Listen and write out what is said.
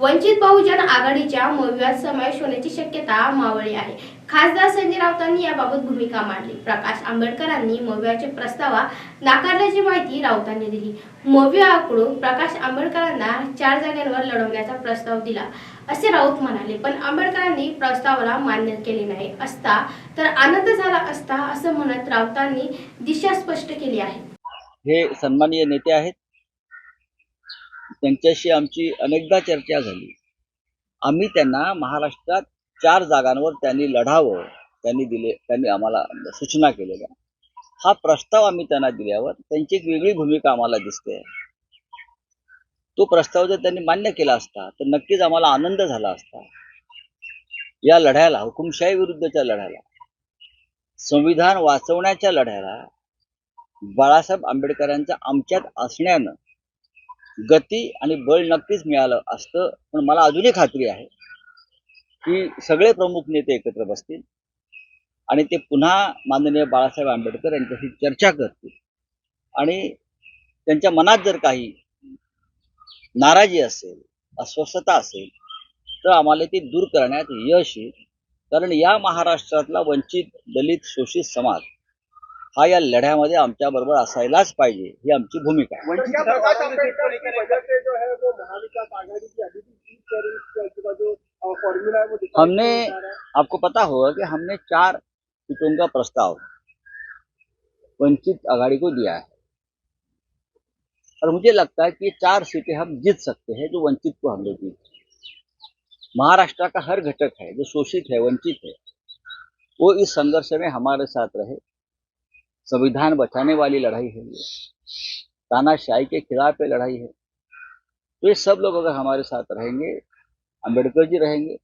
वंचित बहुजन आघाडीच्या मोव्यात समावेश होण्याची शक्यता मावळली आहे. खासदार संजय राऊतांनी याबाबत भूमिका मांडली. प्रकाश आंबेडकरांनी मोव्याचे प्रस्तावा नाकारल्याची माहिती राऊतांनी दिली. मोव्याकडून प्रकाश आंबेडकरांना चार जागांवर लढवण्याचा प्रस्ताव दिला. असे राऊत म्हणाले पण आंबेडकरांनी प्रस्तावाला मान्य केले नाही. असता तर आनंद झाला असता असं म्हणत राऊतांनी दिशा स्पष्ट केली आहे. हे सन्माननीय नेते आहेत. त्यांच्याशी आमची अनेकदा चर्चा झाली. आम्ही त्यांना महाराष्ट्रात चार जागांवर त्यांनी लढावं त्यांनी दिले त्यांनी आम्हाला सूचना केलेल्या. हा प्रस्ताव आम्ही त्यांना दिल्यावर त्यांची एक वेगळी भूमिका आम्हाला दिसते. तो प्रस्ताव जर त्यांनी मान्य केला असता तर नक्कीच आम्हाला आनंद झाला असता. या लढ्याला हुकुमशाही विरुद्धच्या लढ्याला संविधान वाचवण्याच्या लढ्याला बाळासाहेब आंबेडकरांच्या आमच्यात असण्यानं गती आणि बळ नक्कीच मिळालं असतं पण मला अजूनही खात्री आहे की सगळे प्रमुख नेते एकत्र बसतील आणि ते पुन्हा माननीय बाळासाहेब आंबेडकर यांच्याशी चर्चा करतील. आणि त्यांच्या मनात जर काही नाराजी असेल अस्वस्थता असेल तर आम्हाला ती दूर करण्यात यश येईल. कारण या महाराष्ट्रातला वंचित दलित शोषित समाज हा या लढ्यामध्ये आमच्या बरोबर असायलाच पाहिजे ही आमची भूमिका आहे. है जीत है वो दिखाई हमने। आपको पता होगा कि हमने चार सीटों का प्रस्ताव वंचित आघाड़ी को दिया है। और मुझे लगता है कि चार सीटें हम जीत सकते हैं जो वंचित को हमने दी महाराष्ट्र का हर घटक है जो शोषित है वंचित है वो इस संघर्ष में हमारे साथ रहे। संविधान बचाने वाली लड़ाई है ये। तानाशाही के खिलाफ ये लड़ाई है। तो ये सब लोग अगर हमारे साथ रहेंगे अम्बेडकर जी रहेंगे